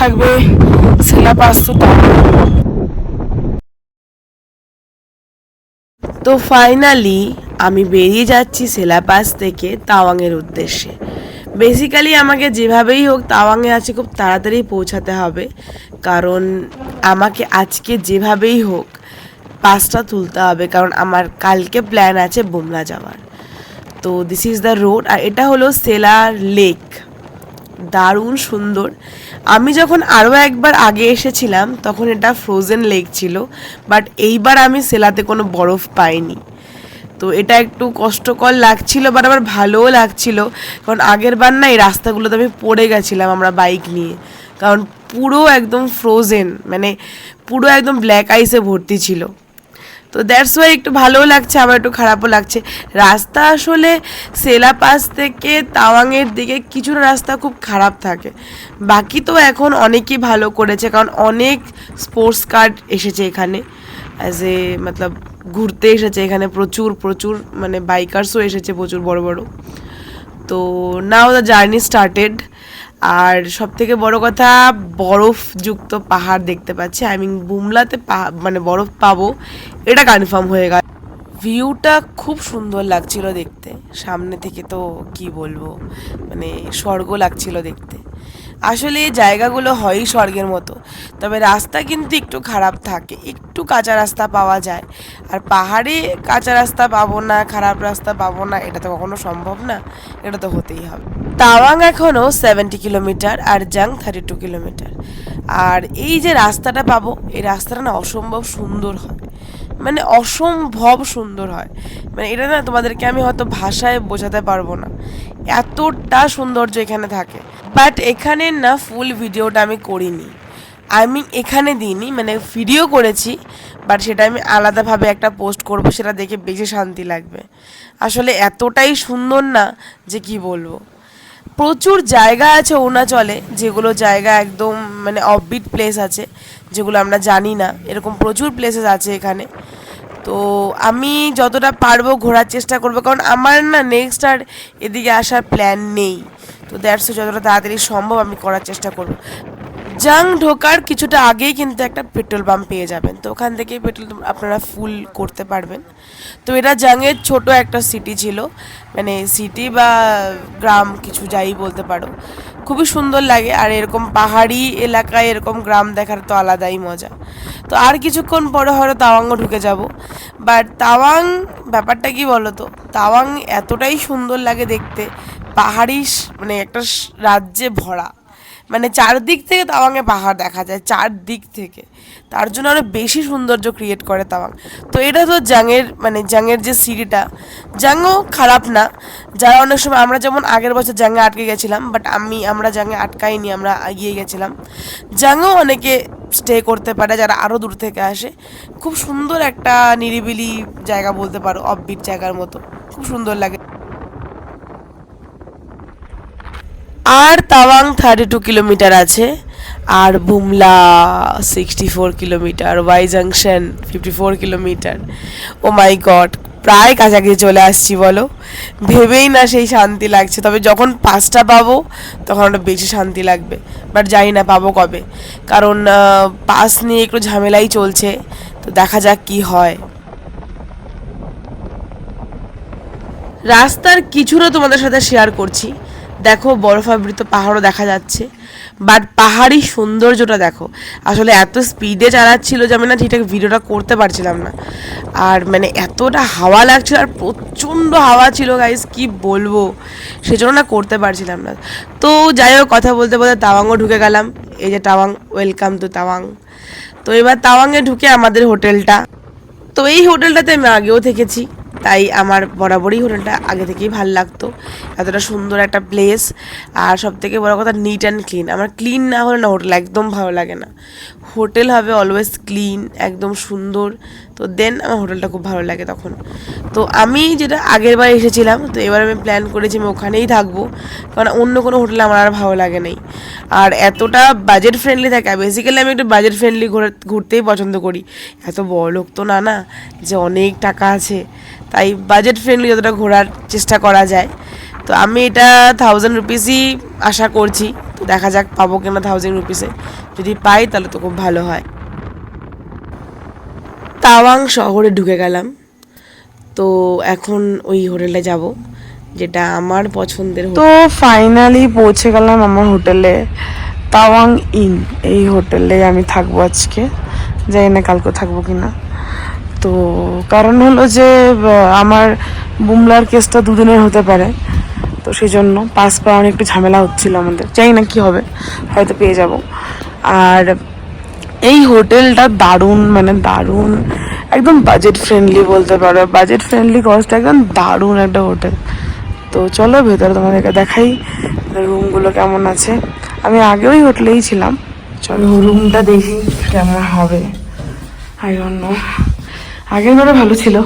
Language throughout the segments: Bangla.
থাকবে সিলেবাস তো তো ফাইনালি আমি বেরিয়ে যাচ্ছি সেলাপাস থেকে তাওয়াংয়ের উদ্দেশ্যে। বেসিক্যালি আমাকে যেভাবেই হোক তাওয়াংয়ে আছে খুব তাড়াতাড়ি পৌঁছাতে হবে। কারণ আমাকে আজকে যেভাবেই হোক পাসটা তুলতে হবে। কারণ আমার কালকে প্ল্যান আছে বুমলা যাওয়ার। তো দিস ইজ দ্য রোড আর এটা হলো সেলার লেক দারুণ সুন্দর। আমি যখন আরও একবার আগে এসেছিলাম, তখন এটা ফ্রোজেন লেক ছিল বাট এইবার আমি সেলাতে কোনো বরফ পাইনি। তো এটা একটু কষ্টকর লাগছিল বাট আবার ভালোও লাগছিল, কারণ আগের বার না এই রাস্তাগুলোতে আমি পড়ে গেছিলাম আমরা বাইক নিয়ে। কারণ পুরো একদম ফ্রোজেন মানে পুরো একদম ব্ল্যাক আইসে ভর্তি ছিল। তো দ্যাটস ওয়াই একটু ভালোও লাগছে, আবার একটু খারাপও লাগছে। রাস্তা আসলে সেলা পাস থেকে তাওয়াংয়ের দিকে কিছুটা রাস্তা খুব খারাপ থাকে। বাকি তো এখন অনেকই ভালো করেছে, কারণ অনেক স্পোর্টস কার্ড এসেছে এখানে। অ্যাজ এ মতলব ঘুরতে এসেছে এখানে প্রচুর প্রচুর মানে বাইকার্সও এসেছে প্রচুর বড় বড়। তো নাও দ্য জার্নি স্টার্টেড আর সব থেকে বড় কথা, বরফযুক্ত পাহাড় দেখতে পাচ্ছি। আই মিন বুমলাতে মানে বরফ পাবো, এটা কনফার্ম হয়ে গেল। ভিউটা খুব সুন্দর লাগছিল দেখতে। সামনে থেকে তো কি বলব মানে স্বর্গ লাগছিল দেখতে। আসলে এই জায়গাগুলো হয়ই স্বর্গের মতো, তবে রাস্তা কিন্তু একটু খারাপ থাকে, একটু কাঁচা রাস্তা পাওয়া যায়। আর পাহাড়ে কাঁচা রাস্তা পাবো না, খারাপ রাস্তা পাবো না, এটা তো কখনো সম্ভব না, এটা তো হতেই হবে। তাওয়াং এখনও সেভেন্টি কিলোমিটার আর জাং থার্টি টু কিলোমিটার আর এই যে রাস্তাটা পাবো, এই রাস্তাটা না অসম্ভব সুন্দর হয়। মানে অসম্ভব সুন্দর হয়। মানে এটা না তোমাদেরকে আমি হয়তো ভাষায় বোঝাতে পারব না। এতটা সৌন্দর্য এখানে থাকে। বাট এখানে না ফুল ভিডিওটা আমি করিনি। আমি এখানে দিইনি মানে ভিডিও করেছি বাট সেটা আমি আলাদাভাবে একটা পোস্ট করব, সেটা দেখে বেশি শান্তি লাগবে। আসলে এতটাই সুন্দর না যে কি বলব। প্রচুর জায়গা আছে অরুণাচলে, যেগুলো জায়গা একদম মানে অফবিট প্লেস আছে, যেগুলো আমরা জানি না, এরকম প্রচুর প্লেসেস আছে এখানে। তো আমি যতটা পারব ঘোরার চেষ্টা করব, কারণ আমার না নেক্সট আর এদিকে আসার প্ল্যান নেই। তো দ্যাটস যতটা তাড়াতাড়ি সম্ভব আমি করার চেষ্টা করব। জাং ঢোকার কিছুটা আগেই কিন্তু একটা পেট্রোল পাম্প পেয়ে যাবেন। তো ওখান থেকেই পেট্রোল আপনারা ফুল করতে পারবেন। তো এটা জাংয়ের ছোট একটা সিটি ছিল। মানে সিটি বা গ্রাম কিছু যাই বলতে পারো। খুবই সুন্দর লাগে আর এরকম পাহাড়ি এলাকায় এরকম গ্রাম দেখার তো আলাদাই মজা। তো আর কিছুক্ষণ পরে হয়তো তাওয়াংও ঢুকে যাব। বাট তাওয়াং ব্যাপারটা কি বলো তো তাওয়াং এতটাই সুন্দর লাগে দেখতে। পাহাড়ি মানে একটা রাজ্যে ভরা। মানে চারদিক থেকে তাওয়াংয়ে পাহাড় দেখা যায়, চারদিক থেকে। তার জন্য আরও বেশি সৌন্দর্য ক্রিয়েট করে তাওয়াং তো এটা তো জাংয়ের মানে জাংয়ের যে সিঁড়িটা জাংও খারাপ না। যারা অনেক সময়, আমরা যেমন আগের বছর জাঙ্গে আটকে গেছিলাম বাট আমি, আমরা জাঙ্গে আটকাইনি, আমরা এগিয়ে গেছিলাম। জাঙ্গেও অনেকে স্টে করতে পারে, যারা আরও দূর থেকে আসে। খুব সুন্দর একটা নিরিবিলি জায়গা বলতে পারো অফবিট জায়গার মতো। খুব সুন্দর লাগে। আর তাওয়াং থার্টি টু কিলোমিটার আছে, আর Bumla sixty four kilometer Y junction fifty four kilometer oh my god প্রায় কাছাকাছি চলে আসছি বলো। ভেবেই না সেই শান্তি লাগছে, তবে যখন পাঁচটা পাবো, তখন ওটা বেশি শান্তি লাগবে। বাট জানি না পাবো কবে। কারণ পাস নিয়ে একটু ঝামেলাই চলছে, তো দেখা যাক কি হয়। রাস্তার কিছুটা তোমাদের সাথে শেয়ার করছি। দেখো বরফাবৃত পাহাড়ও দেখা যাচ্ছে। বাট পাহাড়ি সৌন্দর্যটা দেখো। আসলে এত স্পিডে চালাচ্ছিল যে আমি না ঠিকঠাক ভিডিওটা করতে পারছিলাম না। আর মানে এতটা হাওয়া লাগছিল আর প্রচণ্ড হাওয়া ছিল গাইজ কি বলব? সেজন্য না করতে পারছিলাম না। তো যাই হোক, কথা বলতে বলতে তাওয়াংও ঢুকে গেলাম। এই যে তাওয়াং ওয়েলকাম টু তাওয়াং। তো এবার তাওয়াংয়ে ঢুকে আমাদের হোটেলটা। তো এই হোটেলটাতে আমি আগেও থেকেছি। তাই আমার বরাবরই হোটেলটা আগে থেকেই ভালো লাগতো। এতটা সুন্দর একটা প্লেস আর সব থেকে বড় কথা নিট অ্যান্ড ক্লিন আমার ক্লিন না হলে না হোটেল একদম ভালো লাগে না। হোটেল হবে অলওয়েজ ক্লিন একদম সুন্দর। তো দেন আমার হোটেলটা খুব ভালো লাগে তখন। তো আমি যেটা আগের বার এসেছিলাম, তো এবার আমি প্ল্যান করেছি আমি ওখানেই থাকব। কারণ অন্য কোনো হোটেলে আমার আর ভালো লাগে নাই। আর এতটা বাজেট ফ্রেন্ডলি থাকে বেসিক্যালি আমি একটু বাজেট ফ্রেন্ডলি ঘুরতেই পছন্দ করি। এত বড় লোক তো না না, যে অনেক টাকা আছে। তাই বাজেট ফ্রেন্ডলি যতটা ঘোরার চেষ্টা করা যায়। তো আমি এটা থাউজেন্ড রুপিসই আশা করছি। তো দেখা যাক পাবো কিনা থাউজেন্ড রুপিসে যদি পাই তাহলে তো খুব ভালো হয়। তাওয়াং শহরে ঢুকে গেলাম। তো এখন ওই হোটেলে যাব, যেটা আমার পছন্দের তো ফাইনালি পৌঁছে গেলাম আমার হোটেলে, তাওয়াং ইন এই হোটেলে আমি থাকব আজকে। জানি না কালকে থাকব কিনা। তো কারণ হলো যে আমার বুমলার কেসটা দুদিনের হতে পারে। তো সেই জন্য পাস পাওয়ার একটু ঝামেলা হচ্ছিল আমাদের। জানি না কি হবে, হয়তো পেয়ে যাব। আর এই হোটেলটা দারুণ মানে দারুণ, একদম বাজেট ফ্রেন্ডলি বলতে পারো। বাজেট ফ্রেন্ডলি কস্ট একদম দারুণ একটা হোটেল। তো চলো ভেতরে তোমাদেরকে দেখাই রুমগুলো কেমন আছে। আমি আগে ওই হোটেলেই ছিলাম। চলো রুমটা দেখি কেমন হবে। আই ডোন্ট নো আগের বারও ভালো ছিল।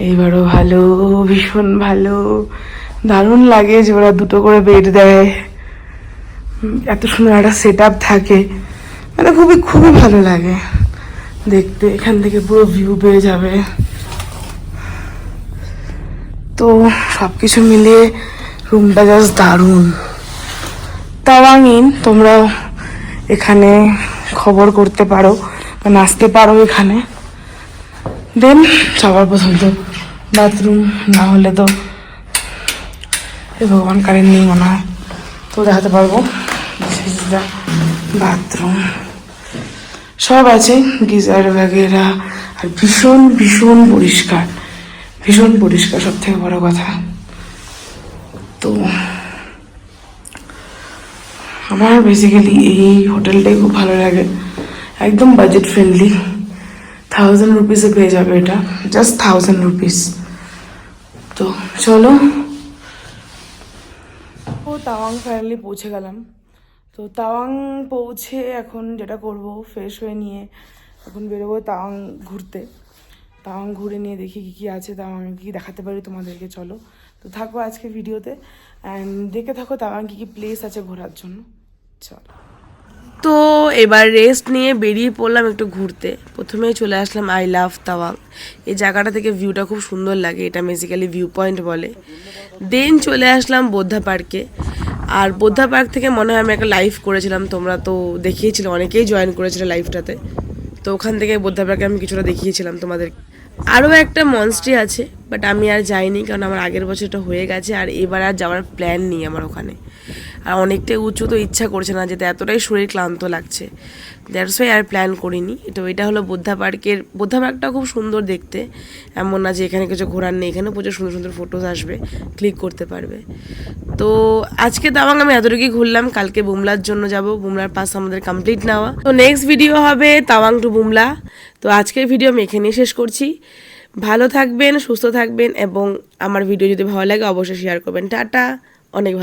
এইবারও ভালো, ভীষণ ভালো। দারুণ লাগে যে ওরা দুটো করে বেড দেয়। এত সুন্দর একটা সেট থাকে। মানে খুবই খুবই ভালো লাগে। দেখতে, এখান থেকে পুরো ভিউ পেয়ে যাবে। তো সব কিছু মিলিয়ে রুমটা জাস্ট দারুণ। তাওয়াংইন তোমরাও এখানে খবর করতে পারো মানে আসতে পারো এখানে। দেন সবার প্রথম তো বাথরুম না হলে তো এ ভগবান কারেন্ট নেই মনে হয়। তো দেখাতে পারব। বাথরুম সব আছে, গিজার বাগেরা, আর ভীষণ ভীষণ পরিষ্কার। ভীষণ পরিষ্কার সব থেকে বড় কথা। তো আমার বেসিক্যালি এই হোটেলটাই খুব ভালো লাগে। একদম বাজেট ফ্রেন্ডলি থাউজেন্ড রুপিসে পেয়ে যাবে এটা। জাস্ট থাউজেন্ড রুপিস তো চলো। ও তাওয়াং ফাইনালি পৌঁছে গেলাম। তো তাওয়াং পৌঁছে এখন যেটা করব ফ্রেশ হয়ে নিয়ে এখন বেরোবো তাওয়াং ঘুরতে। তাওয়াং ঘুরে নিয়ে দেখি কী কী আছে, তাওয়াং কী দেখাতে পারি তোমাদেরকে, চলো। তো থাকো আজকে ভিডিওতে। অ্যান্ড দেখে থাকো তাওয়াং কী কী প্লেস আছে ঘোরার জন্য। চলো। তো এবার রেস্ট নিয়ে বেরিয়ে পড়লাম একটু ঘুরতে। প্রথমেই চলে আসলাম আই লাভ তাওয়াং এই জায়গাটা থেকে ভিউটা খুব সুন্দর লাগে, এটা বেসিক্যালি ভিউ পয়েন্ট বলে। দেন চলে আসলাম বোদ্ধা পার্কে আর বোদ্ধা পার্ক থেকে মনে হয় আমি একটা লাইভ করেছিলাম, তোমরা তো দেখিয়েছিলে, অনেকেই জয়েন করেছিল লাইভটাতে তো ওখান থেকে বোদ্ধা পার্কে আমি কিছুটা দেখিয়েছিলাম তোমাদের। আরও একটা মনস্ট্রি আছে বাট আমি আর যাইনি, কারণ আমার আগের বছরটা হয়ে গেছে, আর এবার আর যাওয়ার প্ল্যান নেই আমার ওখানে। আর অনেকটাই উঁচু তো ইচ্ছা করছে না যেতে, এতটাই শরীর ক্লান্ত লাগছে। দ্যাটস ওয়াই আর প্ল্যান করিনি। তো এটা হলো বোদ্ধা পার্কের, বোদ্ধা পার্কটা খুব সুন্দর দেখতে। এমন না যে এখানে কিছু ঘোরার নেই এখানে প্রচুর সুন্দর সুন্দর ফটোজ আসবে ক্লিক করতে পারবে। তো আজকে তাওয়াং আমি এতটুকুই ঘুরলাম, কালকে বুমলার জন্য যাব, বুমলার পাস আমাদের কমপ্লিট নেওয়া। তো নেক্সট ভিডিও হবে তাওয়াং টু বুমলা। তো আজকের ভিডিও আমি এখানেই শেষ করছি। ভালো থাকবেন, সুস্থ থাকবেন এবং আমার ভিডিও যদি ভালো লাগে অবশ্যই শেয়ার করবেন। টাটা, অনেক ভালো।